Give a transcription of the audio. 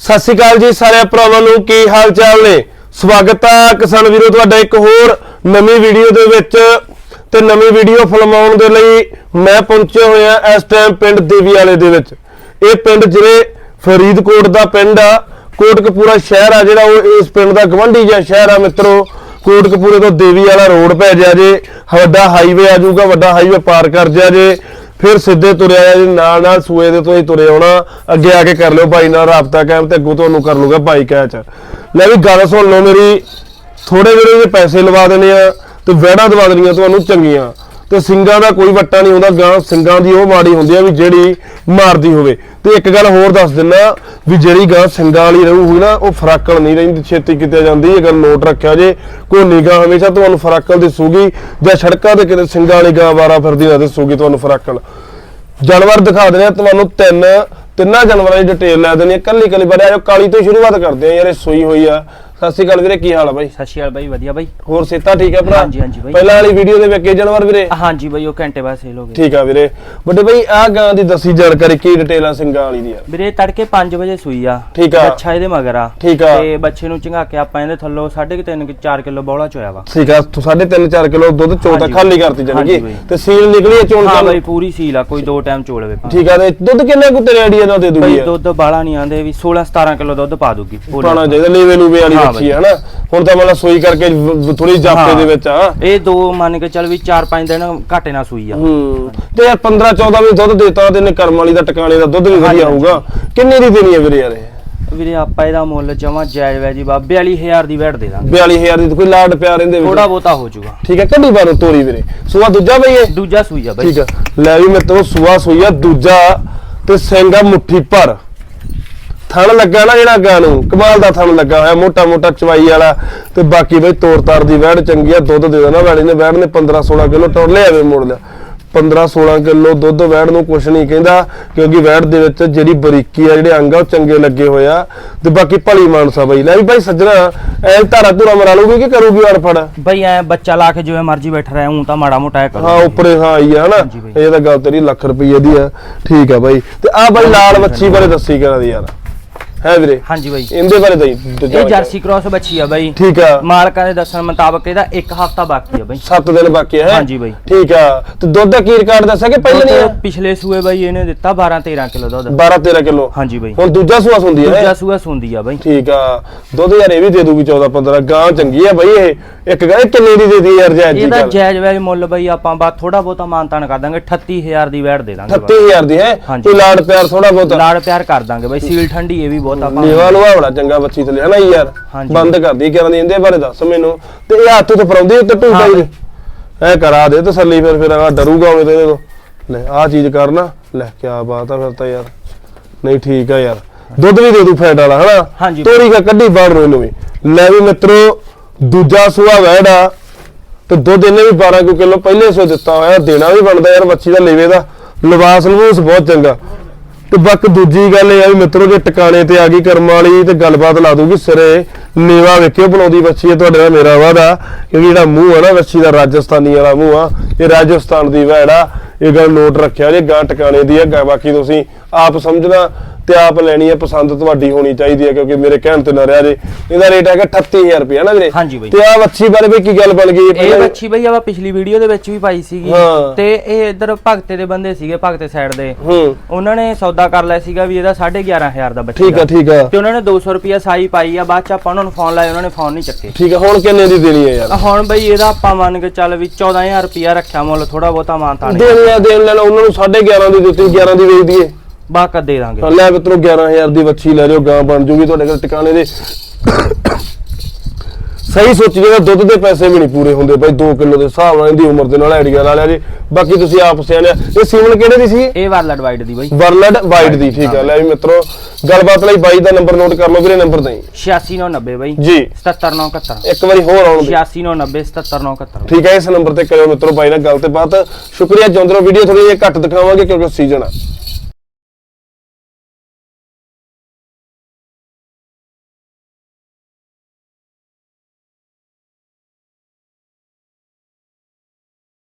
ਸਤਿ ਸ਼੍ਰੀ ਅਕਾਲ ਜੀ ਸਾਰੇ ਭਰਾਵਾਂ ਨੂੰ, ਕੀ ਹਾਲ ਚਾਲ ਨੇ? ਸਵਾਗਤ ਹੈ ਕਿਸਾਨ ਵੀਰੋ, ਤੁਹਾਡਾ ਇੱਕ ਹੋਰ ਨਵੀਂ ਵੀਡੀਓ ਦੇ ਵਿੱਚ। ਤੇ ਨਵੀਂ ਵੀਡੀਓ ਫਿਲਮਾਉਣ ਦੇ ਲਈ ਮੈਂ ਪਹੁੰਚਿਆ ਹੋਇਆ ਇਸ ਟਾਈਮ ਪਿੰਡ ਦੇਵੀ ਵਾਲੇ ਦੇ ਵਿੱਚ। ਇਹ ਪਿੰਡ ਜ਼ਿਲ੍ਹੇ ਫਰੀਦਕੋਟ ਦਾ ਪਿੰਡ ਆ। ਕੋਟਕਪੂਰਾ ਸ਼ਹਿਰ ਆ ਜਿਹੜਾ ਉਹ ਇਸ ਪਿੰਡ ਦਾ ਗਵੰਡੀ ਜਾਂ ਸ਼ਹਿਰ ਆ ਮਿੱਤਰੋ। ਕੋਟਕਪੂਰੇ ਤੋਂ ਦੇਵੀ ਵਾਲਾ ਰੋਡ ਪੈ ਜਾ ਜੇ। ਵੱਡਾ ਹਾਈਵੇ ਆ ਜਾਊਗਾ, ਵੱਡਾ ਹਾਈਵੇ ਪਾਰ ਕਰ ਜਾ ਜੇ। ਫਿਰ ਸਿੱਧੇ ਤੁਰਿਆ ਜੀ, ਨਾਲ ਨਾਲ ਸੂਏ ਦੇ ਤੋਂ ਹੀ ਤੁਰੇ ਆਉਣਾ। ਅੱਗੇ ਆ ਕੇ ਕਰ ਲਿਓ ਭਾਈ ਨਾਲ ਰਾਬਤਾ ਕਾਇਮ ਤੇ ਅੱਗੋਂ ਤੁਹਾਨੂੰ ਕਰ ਲੂਗਾ ਭਾਈ ਕੈਚ। ਲੈ ਵੀ ਗੱਲ ਸੁਣ ਲਓ ਮੇਰੀ ਥੋੜੇ ਜਿਹੜੇ ਪੈਸੇ ਲਵਾ ਦੇਣੇ ਆ ਤੇ ਵਹਿੜਾਂ ਦਵਾ ਦੇਣੀਆਂ ਤੁਹਾਨੂੰ ਚੰਗੀਆਂ। ਤੇ ਸਿੰਘਾਂ ਦਾ ਕੋਈ ਵੱਟਾ ਨਹੀਂ ਹੁੰਦਾ, ਗਾਂ ਸਿੰਘਾਂ ਦੀ ਉਹ ਮਾੜੀ ਹੁੰਦੀ ਆ ਵੀ ਜਿਹੜੀ ਮਾਰਦੀ ਹੋਵੇ। ਤੇ ਇੱਕ ਗੱਲ ਹੋਰ ਦੱਸ ਦਿੰਨਾ ਵੀ ਜਿਹੜੀ ਗਾਂ ਸਿੰਘਾਂ ਵਾਲੀ ਰਹੂਗੀ ਨਾ, ਉਹ ਫਰਾਕਲ ਨਹੀਂ ਰਹਿੰਦੀ, ਛੇਤੀ ਕਿਤੇ ਜਾਂਦੀ ਇਹ ਗੱਲ ਨੋਟ ਰੱਖਿਆ ਜੇ, ਕੋਈ ਨਿਗਾਹ ਹਮੇਸ਼ਾ ਤੁਹਾਨੂੰ ਫਰਾਕਲ ਦਿਸੂਗੀ, ਜਾਂ ਸੜਕਾਂ ਤੇ ਕਿਤੇ ਸਿੰਘਾਂ ਵਾਲੀ ਗਾਂ ਵਾਰਾ ਫਿਰਦੀ ਨਾ ਦਿਸੂਗੀ ਤੁਹਾਨੂੰ ਫਰਾਕਲ ਜਾਨਵਰ ਦਿਖਾ ਦਿੰਦੇ ਆ, ਤੁਹਾਨੂੰ ਤਿੰਨ ਤਿੰਨਾਂ ਜਾਨਵਰਾਂ ਦੀ ਡਿਟੇਲ ਲੈ ਦੇਣੀ ਆ ਕੱਲੀ ਕੱਲੀ ਬਾਰੇ ਆਜੋ ਕਾਲੀ ਤੋਂ ਸ਼ੁਰੂਆਤ ਕਰਦੇ ਆ ਯਾਰ, ਇਹ ਸੂਈ ਹੋਈ ਆ। ਸਤਿ ਸ਼੍ਰੀ ਅਕਾਲ ਵੀਰੇ ਕੀ ਹਾਲ ਆ ਬਾਈ ਸਤਿ ਸ਼੍ਰੀ ਅਕਾਲ ਬਾਈ ਵਧੀਆ ਬਾਈ ਹੋਰ ਸੇਤਾ ਠੀਕ ਆ ਭਰਾ ਹਾਂਜੀ, ਹਾਂਜੀ ਬਾਈ। ਪਹਿਲਾਂ ਵਾਲੀ ਵੀਡੀਓ ਦੇ ਵਿੱਚ ਇਹ ਜਾਨਵਰ ਵੀਰੇ ਹਾਂਜੀ ਬਾਈ ਉਹ ਘੰਟੇ ਬਾਅਦ ਸੇਲ ਹੋ ਗਏ ਠੀਕ ਆ ਵੀਰੇ ਵੱਡੇ ਬਾਈ ਆਹ ਗਾਂ ਦੀ ਦੱਸੀ ਜਾਣਕਾਰੀ ਕੀ ਡਿਟੇਲ ਆ ਸਿੰਘਾਂ ਵਾਲੀ ਦੀ ਯਾਰ ਵੀਰੇ ਤੜਕੇ 5 ਵਜੇ ਸੂਈ ਆ ਠੀਕ ਆ। ਬੱਚਾ ਇਹਦੇ ਮਗਰ ਆ ਠੀਕ ਆ। ਤੇ ਬੱਚੇ ਨੂੰ ਚੰਗਾ ਕੇ ਆਪਾਂ ਇਹਦੇ ਥੱਲੋਂ 3.5 4 ਕਿਲੋ ਬੋਲਾ ਚੋਇਆ ਵਾ ਠੀਕ ਆ ਤੂੰ 3.5 4 ਕਿਲੋ ਦੁੱਧ ਚੋਂ ਤਾਂ ਹਾਂਜੀ। ਖਾਲੀ ਕਰਤੀ ਹਾਂਜੀ ਬਾਈ। ਤੇ ਸੀਲ ਨਿਕਲੀ ਆ ਚੋਣ ਹਾਂ ਬਾਈ ਪੂਰੀ ਸੀਲ ਆ ਕੋਈ ਦੋ ਟਾਈਮ ਚੋਲ ਵੇ ਠੀਕ ਆ ਤੇ ਦੁੱਧ ਕਿੰਨੇ ਕੁ ਤੇਰੇ ਆਈਡੀਆ ਦਾ ਦੇ ਦੂਗੀ ਬਾਈ ਯਾਰ? ਦੁੱਧ ਬਾਲਾ ਨਹੀਂ ਆਂਦੇ ਵੀ 16 17 ਕਿਲੋ ਦੁੱਧ ਪਾ ਦੂਗੀ ਪੂਰੀ। ਪਾਣਾ ਚਾਹੀਦਾ ਲੀਵੇ ਲੂਵੇ ਵਾਲੀ ਹਾਂ ਬੱਚੀ ਹੈ ਹਨਾ ਹੁਣ ਤਾਂ ਮਤਲਬ ਸੋਈ ਕਰਕੇ ਥੋੜੀ ਜਾਪੇ ਹਾਂ। ਦੇ ਵਿੱਚ ਆ। ਇਹ ਦੋ ਮੰਨ ਕੇ ਚੱਲ ਵੀ 4-5 ਦਿਨ ਘਾਟੇ ਨਾਲ ਸੂਈ ਆ। ਹੂੰ। ਤੇ ਯਾਰ 15 14 ਵੀ ਦੁੱਧ ਦੇਤਾ ਤੇ ਨੇ ਕਰਮ ਵਾਲੀ ਦਾ ਟਿਕਾਣੇ ਦਾ ਦੁੱਧ ਵੀ ਵਧੀਆ। ਹੋਊਗਾ। ਕਿੰਨੇ ਦੀ ਦੇਣੀ ਹੈ ਵੀਰੇ ਯਾਰ ਇਹ? ਵੀਰੇ ਆਪਾਂ ਇਹਦਾ ਮੁੱਲ ਜਮਾ ਜਾਇਜ਼ ਵੈ ਜੀ ਬਾ 42000 ਦੀ ਵੈਟ ਦੇ ਦਾਂਗੇ। 42000 ਦੀ ਤਾਂ ਕੋਈ ਲਾਡ ਪਿਆਰ ਰਹਿੰਦੇ ਥੋੜਾ ਬਹੁਤਾ ਹੋ ਜਾਊਗਾ। ਠੀਕ ਹੈ ਕੱਢੀ ਬਾਰੋ ਤੋਰੀ ਵੀਰੇ। ਸੂਆ ਦੂਜਾ ਬਈ ਇਹ? ਦੂਜਾ ਸੂਈ ਆ ਬਾਈ। ਠੀਕ ਆ। ਲੈ ਵੀ ਮਿੱਤਰੋ ਸੂਆ ਸੂਈ ਆ ਦੂਜਾ ਤੇ ਸਿੰਘਾ ਮੁੱਠੀ ਭਰ। ਥਣ ਲੱਗਾ ਨਾ ਜਿਹੜਾ ਗਾਂ ਨੂੰ। ਕਮਾਲ ਦਾ ਥਣ ਲੱਗਾ ਹੋਇਆ ਮੋਟਾ ਮੋਟਾ ਚਵਾਈ ਵਾਲਾ। ਤੇ ਬਾਕੀ ਬਈ ਤੋਰ ਤਾਰ ਦੀ ਵੈੜ ਚੰਗੀ ਆ ਦੁੱਧ ਦੇ ਦੇਣਾ ਵੈੜੀ ਨੇ ਵੈੜ ਨੇ 15 16 ਕਿਲੋ ਟੋੜ ਲਿਆ ਵੇ ਮੋੜ ਲਿਆ 15 16 ਕਿਲੋ ਦੁੱਧ ਵੈੜ ਨੂੰ ਕੁਛ ਨਹੀਂ ਕਹਿੰਦਾ ਕਿਉਂਕਿ ਵੈੜ ਦੇ ਵਿੱਚ ਜਿਹੜੀ ਬਰੀਕੀ ਆ ਜਿਹੜੇ ਅੰਗ ਆ ਉਹ ਚੰਗੇ ਲੱਗੇ ਹੋਏ ਆ। ਤੇ ਬਾਕੀ ਭਲੀ ਮਾਨਸਾ ਬਈ। ਲੈ ਵੀ ਭਾਈ ਸੱਜਣਾ ਐ ਧਾਰਾ ਧੂਰਾ ਮਰਾ ਲੂਗੀ ਕਿ ਕਰੂਗੀ ਅੜਫੜ? ਬਈ ਐ ਬੱਚਾ ਲਾ ਕੇ ਜਿਵੇਂ ਮਰਜ਼ੀ ਬੈਠ ਰਿਹਾ ਹੂੰ ਤਾਂ ਮਾੜਾ ਮੋਟਾ ਇਹ ਹਾਂ ਉੱਪਰੇ ਹਾਂ ਆਈ ਆ ਹਨਾ? ਬਾਈ। ਇਹ ਤਾਂ ਗੱਲ ਤੇਰੀ ਲੱਖ ਰੁਪਏ ਦੀ ਆ। ਠੀਕ ਆ ਬਾਈ। ਤੇ ਆ ਬਾਈ ਲਾਲ ਮੱਛੀ ਬਾਰੇ ਦੱਸੀ ਕਰਾਂ ਦੀ ਯਾਰ। ਹੈ ਵੀਰੇ? ਹਾਂਜੀ ਬਾਈ। ਇਹਦੇ ਬਾਰੇ ਦਈ ਇਹ ਜਰਸੀ ਕ੍ਰਾਸ ਬੱਚੀ ਆ ਬਾਈ। ਠੀਕ ਆ। ਮਾਲਕਾਂ ਦੇ ਦੱਸਣ ਮੁਤਾਬਕ ਇਹਦਾ ਇੱਕ ਹਫਤਾ ਬਾਕੀ ਆ ਬਾਈ। 7 ਦਿਨ ਬਾਕੀ ਹੈ? ਹਾਂਜੀ ਬਾਈ। ਠੀਕ ਆ। ਤੇ ਦੁੱਧ ਦਾ ਕੀ ਰਿਕਾਰਡ ਦੱਸਿਆ ਕਿ ਪਹਿਲਾਂ ਨਹੀਂ ਪਿਛਲੇ ਸੂਏ ਬਾਈ ਇਹਨੇ ਦਿੱਤਾ 12 13 ਕਿਲੋ ਦੁੱਧ। 12 13 ਕਿਲੋ। ਹਾਂਜੀ ਬਾਈ। ਹੁਣ ਦੂਜਾ ਸੂਆ ਦੂਜਾ ਹੈ ਸੂਆ ਸੁੰਦੀ ਆ ਬਾਈ। ਠੀਕ ਆ। ਦੁੱਧ ਯਾਰ ਇਹ ਵੀ ਦੇ ਦੂਗੀ 14 15 ਗਾਂ ਚੰਗੀ ਆ ਬਾਈ ਇਹ। ਇੱਕ ਗਾਂ ਕਿੰਨੇ ਦੀ ਦੇ ਦੀ ਯਾਰ ਜੈ ਜੀ ਇਹਦਾ ਜਾਇਜ਼ ਵੈਜ ਮੁੱਲ ਬਾਈ ਆਪਾਂ ਬਾ ਥੋੜਾ ਬਹੁਤਾ ਮਾਨਤਾਨ ਕਰ ਦਾਂਗੇ। 38000 ਦੀ ਵੈਟ ਦੇ ਦਾਂਗੇ ਬਾਈ। 38000 ਦੀ ਹੈ। ਕੋਈ ਲਾੜ ਪਿਆਰ ਥੋੜਾ ਬਹੁਤ? ਲਾੜ ਪਿਆਰ ਕਰ ਦਾਂਗੇ ਬਾਈ। ਸੀਲ ਠੰਡੀ ਇਹ ਵੀ ਬਹੁਤ ਲਵਾ ਬੜਾ ਚੰਗਾ ਬੱਚੀ ਤੇ ਹਨਾ ਯਾਰ? ਹਾਂਜੀ। ਬੰਦ ਕਰਦੀ ਕਿਰਨ ਦੀ ਇਹਦੇ ਬਾਰੇ ਦੱਸ ਮੈਨੂੰ। ਤੇ ਇਹ ਹੱਥ ਤੋਂ ਫਰਾਉਂਦੀ ਉੱਤੇ ਢੂਟਾ ਹਾਂ। ਹੀ ਐ ਕਰਾ ਦੇ ਤਸੱਲੀ ਫਿਰ ਫਿਰ ਆ ਡਰੂਗਾ ਉਹ ਤੇ ਤੋਂ ਲੈ ਆ ਚੀਜ਼ ਕਰਨਾ ਲੈ ਕੀ ਬਾਤ ਆ ਫਿਰ ਤਾਂ ਯਾਰ। ਨਹੀਂ ਠੀਕ ਆ ਯਾਰ। ਦੁੱਧ ਵੀ ਦੇ ਦੂ ਫੈਟ ਵਾਲਾ ਹਨਾ? ਹਾਂਜੀ। ਤੋਰੀ ਕਾ ਕੱਢੀ ਬਾਹਰ ਨੂੰ ਇਹਨੂੰ ਵੀ। ਲੈ ਵੀ ਮਿੱਤਰੋ ਦੂਜਾ ਸੂਆ ਵੈੜਾ ਤੇ ਦੁੱਧ ਇਹਨੇ ਵੀ 12 ਕੁ ਕਿਲੋ ਪਹਿਲੇ ਸੋ ਦਿੱਤਾ ਹੋਇਆ। ਦੇਣਾ ਵੀ ਬਣਦਾ ਯਾਰ ਮੱਛੀ ਦਾ ਲੇਵੇ ਦਾ। ਲਿਬਾਸ ਲਬੂਸ ਬਹੁਤ ਚੰਗਾ। ਤੇ ਬਾਕੀ ਦੂਜੀ ਗੱਲ ਇਹ ਆ ਵੀ ਮਿੱਤਰੋ, ਜੇ ਟਿਕਾਣੇ ਤੇ ਆ ਗਈ ਕਰਮ ਵਾਲੀ, ਤੇ ਗੱਲਬਾਤ ਲਾ ਦੂਗੀ ਸਿਰੇ। ਨੀਵਾ ਵੇਖਿਓ ਬਣਾਉਂਦੀ ਬੱਚੀ ਹੈ ਤੁਹਾਡੇ ਨਾਲ ਮੇਰਾ ਵਾਦਾ ਕਿਉਂਕਿ ਜਿਹੜਾ ਮੂੰਹ ਆ ਨਾ ਬੱਚੀ ਦਾ, ਰਾਜਸਥਾਨੀ ਵਾਲਾ ਮੂੰਹ ਆ, ਇਹ ਰਾਜਸਥਾਨ ਦੀ ਵਾ ਜਿਹੜਾ ਇਹ ਗੱਲ ਨੋਟ ਰੱਖਿਆ ਜੇ ਗਾਂ ਟਿਕਾਣੇ ਦੀ ਹੈ ਬਾਕੀ ਤੁਸੀਂ ਆਪ ਸਮਝਣਾ। ਤੇ ਆਪ ਲੈਣੀ ਹੈ ਪਸੰਦ ਤੁਹਾਡੀ ਹੋਣੀ ਚਾਹੀਦੀ ਹੈ ਕਿਉਂਕਿ ਮੇਰੇ ਕਹਿਣ ਤੇ ਨਾ ਰਿਹਾ ਜੇ। ਇਹਦਾ ਰੇਟ ਹੈਗਾ 38000 ਰੁਪਏ ਨਾ ਵੀਰੇ। ਹਾਂਜੀ ਬਾਈ। ਤੇ ਆ ਬੱਚੀ ਬਾਰੇ ਵੀ ਕੀ ਗੱਲ ਬਣ ਗਈ? ਇਹ ਬੱਚੀ ਬਈ ਆਪਾਂ ਪਿਛਲੀ ਵੀਡੀਓ ਦੇ ਵਿੱਚ ਵੀ ਪਾਈ ਸੀਗੀ। ਹਾਂ। ਤੇ ਇਹ ਇੱਧਰ ਭਗਤੇ ਦੇ ਬੰਦੇ ਸੀਗੇ ਭਗਤੇ ਸਾਈਡ ਦੇ। ਹੂੰ। ਉਹਨਾਂ ਨੇ ਸੌਦਾ ਕਰ ਲਿਆ ਸੀਗਾ ਵੀ ਇਹਦਾ 11500 ਦਾ ਬੱਚਾ ਠੀਕ ਆ ਠੀਕ ਆ। ਤੇ ਉਹਨਾਂ ਨੇ 200 ਰੁਪਿਆ ਸਾਈ ਪਾਈ ਆ ਬਾਅਦ ਚ ਆਪਾਂ ਉਹਨਾਂ ਨੂੰ ਫੋਨ ਲਾਇਆ ਉਹਨਾਂ ਨੇ ਫੋਨ ਨਹੀਂ ਚੱਕੇ। ਠੀਕ ਆ ਹੁਣ ਕਿੰਨੇ ਦੀ ਦੇਣੀ ਹੈ ਯਾਰ? ਹੁਣ ਬਈ ਇਹਦਾ ਆਪਾਂ ਮੰਨ ਕੇ ਚੱਲ ਵੀ 14000 ਰੁਪਿਆ ਰੱਖਿਆ ਮੁੱਲ ਥੋੜਾ ਬਹੁਤਾ ਮਾਨਤਾ ਨਹੀਂ ਦੇਣੀ ਆ ਦੇਣ ਲੈਣਾ ਉਹਨਾਂ ਨੂੰ 11.5 ਦੀ ਦਿੱਤੀ 11 ਦੀ ਵੇਚ ਦਈਏ। ਬਾਕਾ ਦੇ ਦਾਂਗੇ। ਹਾਂ, ਲੈ ਮਿੱਤਰੋ 11000 ਦੀ ਵੱਛੀ ਲੈ ਜਾਓ ਗਾਂ ਬਣ ਜੂਗੀ ਤੁਹਾਡੇ ਕੋਲ ਟਿਕਾਣੇ ਦੇ। ਸਹੀ ਸੋਚੀ ਜਿਹੜਾ ਦੁੱਧ ਦੇ ਪੈਸੇ ਵੀ ਨਹੀਂ ਪੂਰੇ ਹੁੰਦੇ ਬਾਈ 2 ਕਿਲੋ ਦੇ ਹਿਸਾਬ ਨਾਲ ਇਹਦੀ ਉਮਰ ਦੇ ਨਾਲ ਆਈਡੀਆ ਲਾ ਲਿਆ ਜੀ। ਬਾਕੀ ਤੁਸੀਂ ਆਪ ਸਿਆਣਿਆ ਇਹ ਸੀਮਨ ਕਿਹੜੇ ਦੀ ਸੀ? ਇਹ ਵਾਲਾ ਡਿਵਾਈਡ ਦੀ ਬਈ। ਵਰਲਡ ਵਾਈਡ ਦੀ ਠੀਕ ਆ। ਲੈ ਵੀ ਮਿੱਤਰੋ ਗੱਲਬਾਤ ਲਈ ਬਾਈ ਦਾ ਨੰਬਰ ਨੋਟ ਕਰ ਲਓ ਵੀਰੇ ਨੰਬਰ ਦੇਈ। 86990 ਬਈ। ਜੀ। 77971 ਇੱਕ ਵਾਰੀ ਹੋਰ ਆਉਣ ਦੇ 86990 77971 ਠੀਕ ਹੈ ਇਸ ਨੰਬਰ ਤੇ ਕਰਿਓ ਮਿੱਤਰੋ ਬਾਈ ਨਾਲ ਗੱਲ ਤੇ ਬਾਤ। ਸ਼ੁਕਰੀਆ ਜੋਂਦਰੋ ਵੀਡੀਓ ਥੋੜੀ ਜਿਹੀ ਘੱਟ ਦਿਖਾਵਾਂਗੇ ਕਿਉਂਕਿ ਸੀਜ਼ਨ ਆ।